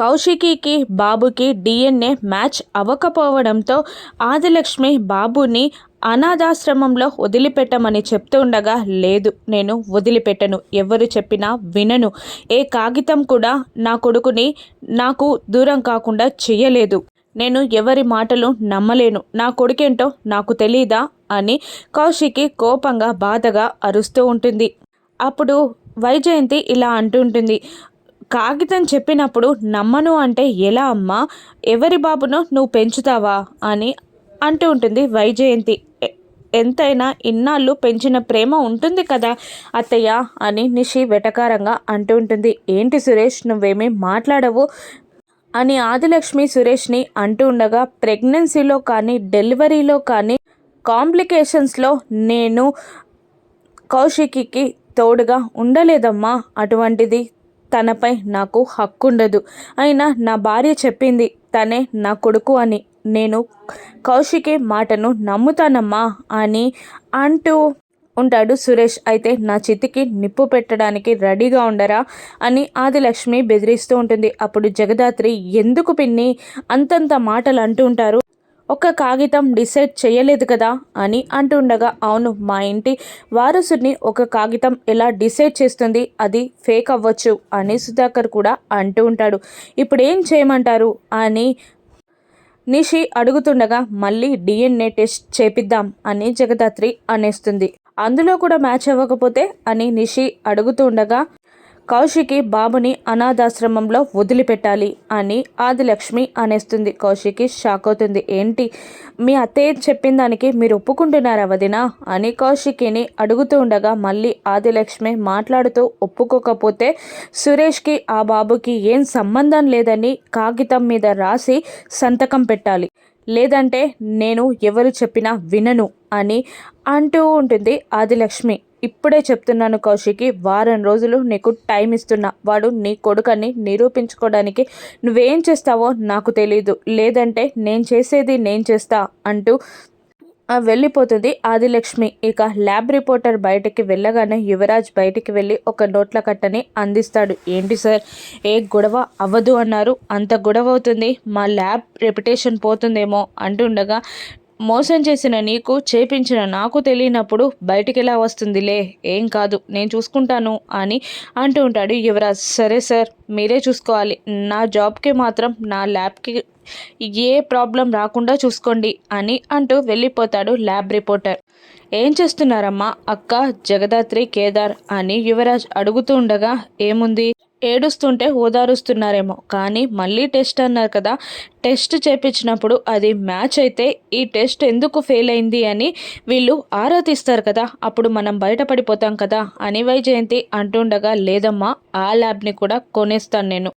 కౌశికీకి బాబుకి DNA match అవ్వకపోవడంతో Adilakshmi బాబుని అనాథాశ్రమంలో వదిలిపెట్టమని చెప్తుండగా లేదు నేను వదిలిపెట్టను ఎవరు చెప్పినా వినను. ఏ కాగితం కూడా నా కొడుకుని నాకు దూరం కాకుండా చేయలేదు నేను ఎవరి మాటలు నమ్మలేను. నా కొడుకేంటో నాకు తెలీదా అని కౌశికి కోపంగా బాధగా అరుస్తూ ఉంటుంది. అప్పుడు వైజయంతి ఇలా అంటుంటుంది. కాగితం చెప్పినప్పుడు నమ్మను అంటే ఎలా అమ్మా? ఎవరి బాబును నువ్వు పెంచుతావా? అని అంటూ ఉంటుంది వైజయంతి. ఎంతైనా ఇన్నాళ్ళు పెంచిన ప్రేమ ఉంటుంది కదా అత్తయ్య? అని నిషి వెటకారంగా అంటూ ఉంటుంది. ఏంటి సురేష్ నువ్వేమీ మాట్లాడవు? అని ఆదిలక్ష్మి సురేష్ని అంటూ ఉండగా ప్రెగ్నెన్సీలో కానీ డెలివరీలో కానీ కాంప్లికేషన్స్లో నేను కౌశికికి తోడుగా ఉండలేదమ్మా. అటువంటిది తనపై నాకు హక్కుండదు. అయినా నా భార్య చెప్పింది తనే నా కొడుకు అని. నేను కౌశికే మాటను నమ్ముతానమ్మా అని అంటూ ఉంటాడు సురేష్. అయితే నా చితికి నిప్పు పెట్టడానికి రెడీగా ఉండరా అని ఆదిలక్ష్మి బెదిరిస్తూ ఉంటుంది. అప్పుడు జగదాత్రి ఎందుకు పిన్ని? అంతంత మాటలు అంటూ ఉంటారు. ఒక కాగితం డిసైడ్ చేయలేదు కదా అని అంటుండగా అవును మా ఇంటి వారసుని ఒక కాగితం ఎలా డిసైడ్ చేస్తుంది అది ఫేక్ అవ్వచ్చు అని సుధాకర్ కూడా అంటూ ఉంటాడు. ఇప్పుడు ఏం చేయమంటారు అని నిషి అడుగుతుండగా మళ్ళీ డిఎన్ఏ టెస్ట్ చేపిద్దాం అని జగదాత్రి అనేస్తుంది. అందులో కూడా మ్యాచ్ అవ్వకపోతే అని నిషి అడుగుతుండగా కౌశికి బాబుని అనాథాశ్రమంలో వదిలిపెట్టాలి అని ఆదిలక్ష్మి అనేస్తుంది. కౌశికి షాక్ అవుతుంది. ఏంటి? మీ అత్తయ్య చెప్పిన దానికి మీరు ఒప్పుకుంటున్నారా వదినా? అని కౌశికిని అడుగుతూ ఉండగా మళ్ళీ ఆదిలక్ష్మి మాట్లాడుతూ ఒప్పుకోకపోతే సురేష్కి ఆ బాబుకి ఏం సంబంధం లేదని కాగితం మీద రాసి సంతకం పెట్టాలి. లేదంటే నేను ఎవరు చెప్పినా వినను అని అంటూ ఉంటుంది ఆదిలక్ష్మి. ఇప్పుడే చెప్తున్నాను కౌశికి వారం రోజులు నీకు టైం ఇస్తున్నా. వాడు నీ కొడుకని నిరూపించుకోవడానికి నువ్వేం చేస్తావో నాకు తెలీదు. లేదంటే నేను చేసేది నేను చేస్తా అంటూ వెళ్ళిపోతుంది ఆదిలక్ష్మి. ఇక ల్యాబ్ రిపోర్టర్ బయటికి వెళ్ళగానే యువరాజ్ బయటికి వెళ్ళి ఒక నోట్ల కట్టని అందిస్తాడు. ఏంటి సార్? ఏ గొడవ అవ్వదు అన్నారు. అంత గొడవ అవుతుంది. మా ల్యాబ్ రెప్యుటేషన్ పోతుందేమో అంటుండగా మోసం చేసిన నీకు చేపించిన నాకు తెలియనప్పుడు బయటికి ఎలా వస్తుందిలే? ఏం కాదు నేను చూసుకుంటాను అని అంటూ ఉంటాడు యువరాజ్. సరే సార్ మీరే చూసుకోవాలి. నా జాబ్కి మాత్రం నా ల్యాబ్కి ఏ ప్రాబ్లం రాకుండా చూసుకోండి అని అంటూ వెళ్ళిపోతాడు ల్యాబ్ రిపోర్టర్. ఏం చేస్తున్నారమ్మా? అక్క జగదాత్రి కేదార్ అని యువరాజ్ అడుగుతూ ఉండగా ఏముంది? ఏడుస్తుంటే ఓదారుస్తున్నారేమో కానీ మళ్ళీ టెస్ట్ అన్నారు కదా. టెస్ట్ చేపించినప్పుడు అది మ్యాచ్ అయితే ఈ టెస్ట్ ఎందుకు ఫెయిల్ అయింది అని వీళ్ళు ఆరా తీస్తారు కదా. అప్పుడు మనం బయటపడిపోతాం కదా అని వైజయంతి అంటుండగా లేదమ్మా ఆ ల్యాబ్ని కూడా కొనేస్తాను నేను.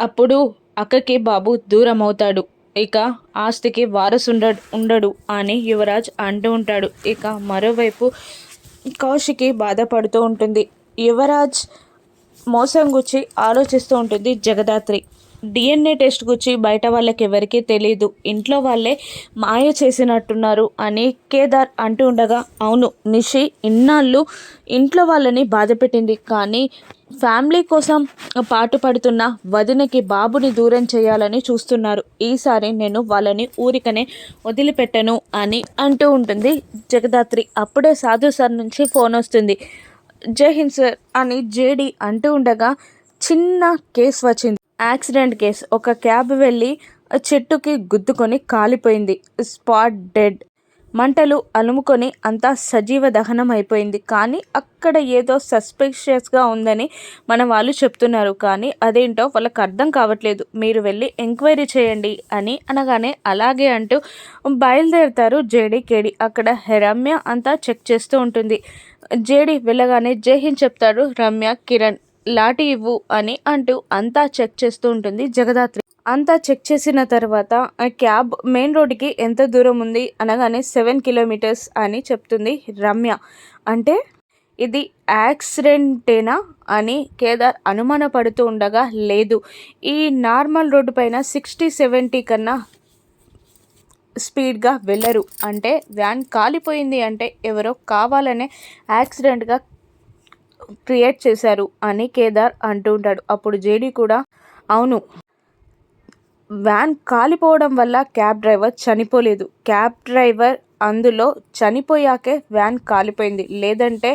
అప్పుడు అక్కకి బాబు దూరం అవుతాడు ఇక ఆస్తికి వారసుండ ఉండడు అని యువరాజ్ అంటూ ఉంటాడు. ఇక మరోవైపు కౌశికి బాధపడుతూ ఉంటుంది. యువరాజ్ మోసం గుచ్చి ఆలోచిస్తూ ఉంటుంది జగదాత్రి. డిఎన్ఏ టెస్ట్ గురించి బయట వాళ్ళకి ఎవరికీ తెలియదు ఇంట్లో వాళ్ళే మాయ చేసినట్టున్నారు అని కేదార్ అంటూ ఉండగా అవును నిషి ఇన్నాళ్ళు ఇంట్లో వాళ్ళని బాధపెట్టింది కానీ ఫ్యామిలీ కోసం పాటుపడుతున్న వదినకి బాబుని దూరం చేయాలని చూస్తున్నారు. ఈసారి నేను వాళ్ళని ఊరికనే వదిలిపెట్టను అని అంటూ ఉంటుంది జగదాత్రి. అప్పుడే సాధు సార్ నుంచి ఫోన్ వస్తుంది. జై హింద్ సార్ అని జేడి అంటూ ఉండగా చిన్న కేసు వచ్చింది. Accident case. ఒక క్యాబ్ వెళ్ళి చెట్టుకి గుద్దుకొని కాలిపోయింది. Spot dead. మంటలు అలుముకొని అంతా సజీవ దహనం అయిపోయింది. కానీ అక్కడ ఏదో సస్పిషియస్గా ఉందని మన వాళ్ళు చెప్తున్నారు. కానీ అదేంటో వాళ్ళకి అర్థం కావట్లేదు. మీరు వెళ్ళి ఎంక్వైరీ చేయండి అని అనగానే అలాగే అంటూ బయలుదేరుతారు జేడి కేడి అక్కడ రమ్య అంతా చెక్ చేస్తూ ఉంటుంది. జేడి వెళ్ళగానే జై హింద్ చెప్తాడు రమ్య కిరణ్ లాటి ఇవ్వు అని అంటూ అంతా చెక్ చేస్తూ ఉంటుంది జగదాత్రి. అంతా చెక్ చేసిన తర్వాత ఆ క్యాబ్ మెయిన్ రోడ్డుకి ఎంత దూరం ఉంది? అనగానే సెవెన్ కిలోమీటర్స్ అని చెప్తుంది రమ్య. అంటే ఇది యాక్సిడెంటేనా? అని కేదార్ అనుమానపడుతూ ఉండగా లేదు. ఈ నార్మల్ రోడ్డు పైన సిక్స్టీ సెవెంటీ కన్నా స్పీడ్గా వెళ్ళరు. అంటే వ్యాన్ కాలిపోయింది అంటే ఎవరో కావాలనే యాక్సిడెంట్గా క్రియేట్ చేశారు అని కేదార్ అంటూ ఉంటాడు. అప్పుడు జేడీ కూడా అవును. వ్యాన్ కాలిపోవడం వల్ల క్యాబ్ డ్రైవర్ చనిపోలేదు. క్యాబ్ డ్రైవర్ అందులో చనిపోయాకే వ్యాన్ కాలిపోయింది. లేదంటే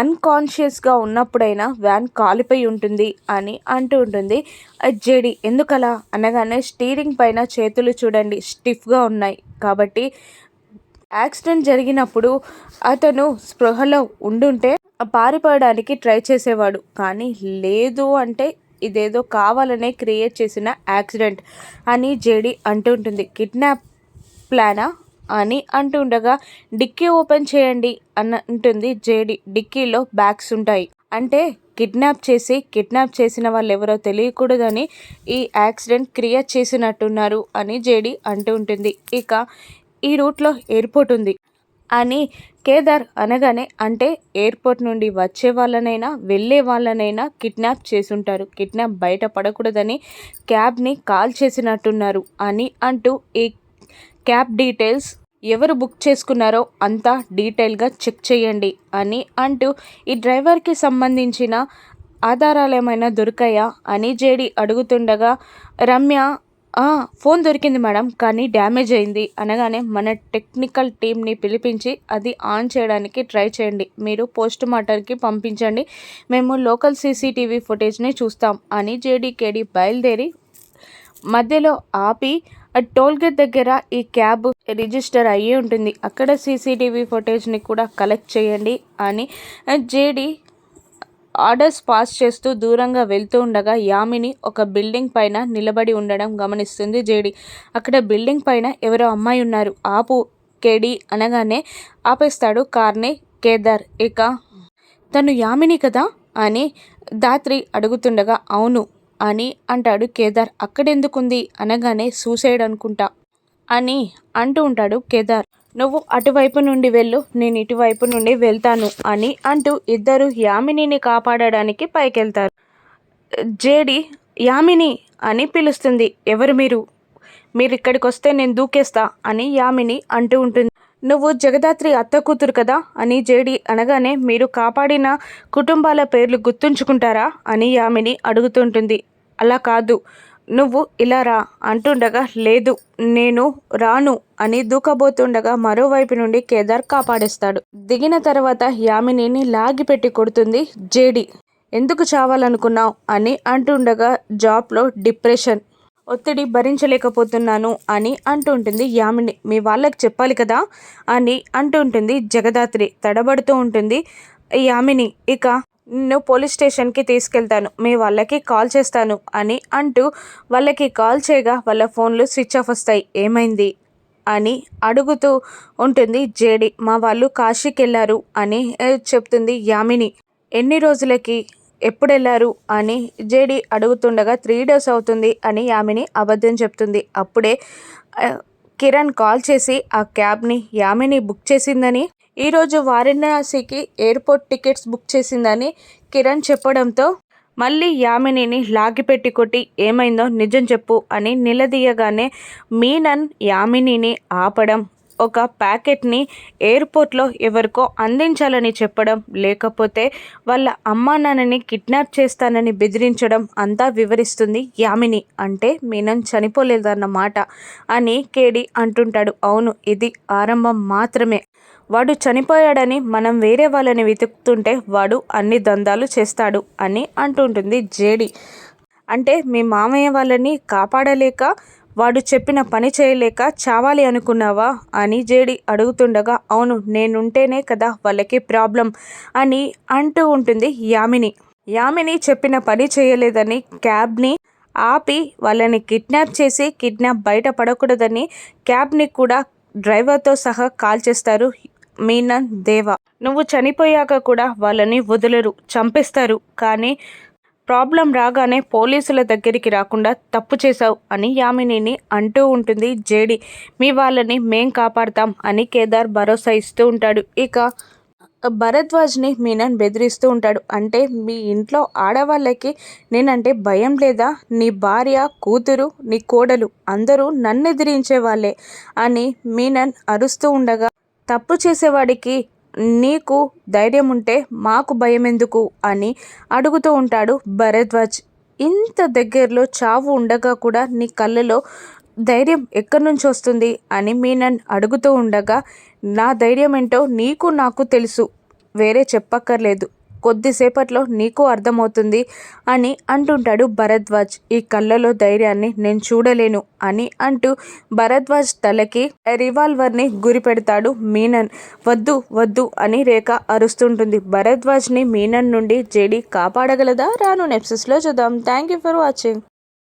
అన్కాన్షియస్గా ఉన్నప్పుడైనా వ్యాన్ కాలిపోయి ఉంటుంది అని అంటూ ఉంటుంది. జేడి ఎందుకలా? అనగానే స్టీరింగ్ పైన చేతులు చూడండి. స్టిఫ్గా ఉన్నాయి. కాబట్టి యాక్సిడెంట్ జరిగినప్పుడు అతను స్పృహలో ఉండుంటే పారిపోవడానికి ట్రై చేసేవాడు. కానీ లేదు అంటే ఇదేదో కావాలనే క్రియేట్ చేసిన యాక్సిడెంట్ అని జేడి అంటుంటుంది కిడ్నాప్ ప్లానా అని అంటుండగా డిక్కీ ఓపెన్ చేయండి అని అంటుంది జేడి. డిక్కీలో బ్యాగ్స్ ఉంటాయి. అంటే కిడ్నాప్ చేసి కిడ్నాప్ చేసిన వాళ్ళు ఎవరో తెలియకూడదని ఈ యాక్సిడెంట్ క్రియేట్ చేసినట్టున్నారు అని జేడి అంటూ ఉంటుంది. ఇక ఈ రూట్లో ఎయిర్పోర్ట్ ఉంది. అని కేదార్ అనగానే అంటే ఎయిర్పోర్ట్ నుండి వచ్చే వాళ్ళనైనా వెళ్ళే వాళ్ళనైనా కిడ్నాప్ చేసుంటారు. కిడ్నాప్ బయట పడకూడదని క్యాబ్ని కాల్ చేసినట్టున్నారు అని అంటూ ఈ క్యాబ్ డీటెయిల్స్ ఎవరు బుక్ చేసుకున్నారో అంతా డీటెయిల్గా చెక్ చేయండి అని అంటూ ఈ డ్రైవర్కి సంబంధించిన ఆధారాలు ఏమైనా దొరికాయా అని జేడి అడుగుతుండగా రమ్య ఫోన్ దొరికింది మేడం కానీ డ్యామేజ్ అయింది అనగానే మన టెక్నికల్ టీమ్ని పిలిపించి అది ఆన్ చేయడానికి ట్రై చేయండి. మీరు పోస్ట్ మార్టర్కి పంపించండి. మేము లోకల్ సీసీటీవీ ఫుటేజ్ని చూస్తాం అని జేడీకేడి బయలుదేరి మధ్యలో ఆపి టోల్ గేట్ దగ్గర ఈ క్యాబ్ రిజిస్టర్ అయ్యి ఉంటుంది. అక్కడ సీసీటీవీ ఫుటేజ్ని కూడా కలెక్ట్ చేయండి అని జేడీ ఆర్డర్స్ పాస్ చేస్తూ దూరంగా వెళ్తూ ఉండగా యామిని ఒక బిల్డింగ్ పైన నిలబడి ఉండడం గమనిస్తుంది జేడి. అక్కడ బిల్డింగ్ పైన ఎవరో అమ్మాయి ఉన్నారు. ఆపు కేడి అనగానే ఆపేస్తాడు కార్ని కేదార్. ఇక తను యామిని కదా అని దాత్రి అడుగుతుండగా అవును అని అంటాడు కేదార్. అక్కడెందుకుంది? అనగానే సూసైడ్ అనుకుంటా అని అంటూ ఉంటాడు కేదార్. నువ్వు అటువైపు నుండి వెళ్ళు నేను ఇటువైపు నుండి వెళ్తాను అని అంటూ ఇద్దరు యామినిని కాపాడడానికి పైకెళ్తారు. జేడి యామిని అని పిలుస్తుంది. ఎవరు మీరు? మీరు ఇక్కడికి వస్తే నేను దూకేస్తా అని యామిని అంటూ ఉంటుంది. నువ్వు జగదాత్రి అత్త కూతురు కదా అని జేడి అనగానే మీరు కాపాడిన కుటుంబాల పేర్లు గుర్తుంచుకుంటారా? అని యామిని అడుగుతుంటుంది. అలా కాదు. నువ్వు ఇలా రా అంటుండగా లేదు నేను రాను అని దూకబోతుండగా మరోవైపు నుండి కేదార్ కాపాడేస్తాడు. దిగిన తర్వాత యామినిని లాగిపెట్టి కొడుతుంది జేడి. ఎందుకు చావాలనుకున్నావు? అని అంటుండగా జాబ్లో డిప్రెషన్. ఒత్తిడి భరించలేకపోతున్నాను అని అంటుంటుంది యామిని. మీ వాళ్ళకి చెప్పాలి కదా? అని అంటుంటుంది జగదాత్రి. తడబడుతూ ఉంటుంది యామిని. ఇక నిన్ను పోలీస్ స్టేషన్కి తీసుకెళ్తాను. మీ వాళ్ళకి కాల్ చేస్తాను అని అంటూ వాళ్ళకి కాల్ చేయగా వాళ్ళ ఫోన్లు స్విచ్ ఆఫ్ వస్తాయి. ఏమైంది? అని అడుగుతూ ఉంటుంది జేడి. మా వాళ్ళు కాశీకి వెళ్ళారు అని చెప్తుంది యామిని. ఎన్ని రోజులకి ఎప్పుడు వెళ్ళారు అని జేడి అడుగుతుండగా త్రీ డేస్ అవుతుంది అని యామిని అబద్ధం చెప్తుంది. అప్పుడే కిరణ్ కాల్ చేసి ఆ క్యాబ్ని యామిని బుక్ చేసిందని ఈరోజు వారణాసికి ఎయిర్పోర్ట్ టికెట్స్ బుక్ చేసిందని కిరణ్ చెప్పడంతో మళ్ళీ యామినిని లాగిపెట్టి కొట్టి ఏమైందో నిజం చెప్పు అని నిలదీయగానే మీనన్ యామినిని ఆపడం ఒక ప్యాకెట్ని ఎయిర్పోర్ట్లో ఎవరికో అందించాలని చెప్పడం లేకపోతే వాళ్ళ అమ్మా నాన్నని కిడ్నాప్ చేస్తానని బెదిరించడం అంతా వివరిస్తుంది యామిని. అంటే మీనన్ చనిపోలేదన్నమాట అని కేడి అంటుంటాడు. అవును ఇది ఆరంభం మాత్రమే. వాడు చనిపోయాడని మనం వేరే వాళ్ళని వెతుకుతుంటే వాడు అన్ని దందాలు చేస్తాడు అని అంటుంటుంది జేడి. అంటే మీ మామయ్య వాళ్ళని కాపాడలేక వాడు చెప్పిన పని చేయలేక చావాలి అనుకున్నావా అని జేడి అడుగుతుండగా అవును నేనుంటేనే కదా వాళ్ళకి ప్రాబ్లం అని అంటూ ఉంటుంది యామిని. యామిని చెప్పిన పని చేయలేదని క్యాబ్ని ఆపి వాళ్ళని కిడ్నాప్ చేసి కిడ్నాప్ బయట పడకూడదని క్యాబ్ని కూడా డ్రైవర్తో సహా కాల్ చేస్తారు మీనన్ దేవ. నువ్వు చనిపోయాక కూడా వాళ్ళని వదలరు చంపేస్తారు. కానీ ప్రాబ్లం రాగానే పోలీసుల దగ్గరికి రాకుండా తప్పు చేశావు అని యామినిని అంటూ ఉంటుంది జేడి. మీ వాళ్ళని మేం కాపాడతాం అని కేదార్ భరోసా ఇస్తూ ఉంటాడు. ఇక భరద్వాజ్ని మీనన్ బెదిరిస్తూ ఉంటాడు. అంటే మీ ఇంట్లో ఆడవాళ్ళకి నేనంటే భయం లేదా? నీ భార్య కూతురు నీ కోడలు అందరూ నన్ను ఎదిరించే వాళ్ళే అని మీనన్ అరుస్తూ ఉండగా తప్పు చేసేవాడికి నీకు ధైర్యం ఉంటే మాకు భయం ఎందుకు అని అడుగుతూ ఉంటాడు భరద్వాజ్. ఇంత దగ్గరలో చావు ఉండగా కూడా నీ కళ్ళలో ధైర్యం ఎక్కడి నుంచి వస్తుంది అని మీనన్ అడుగుతూ ఉండగా నా ధైర్యం ఏంటో నీకు నాకు తెలుసు వేరే చెప్పక్కర్లేదు. కొద్దిసేపట్లో నీకు అర్థమవుతుంది అని అంటుంటాడు భరద్వాజ్. ఈ కళ్ళలో ధైర్యాన్ని నేను చూడలేను అని అంటూ భరద్వాజ్ తలకి రివాల్వర్ని గురి పెడతాడు మీనన్. వద్దు వద్దు అని రేఖ అరుస్తుంటుంది. భరద్వాజ్ని మీనన్ నుండి జేడి కాపాడగలదా? రాను నెప్సెస్లో చూద్దాం. Thank you for watching.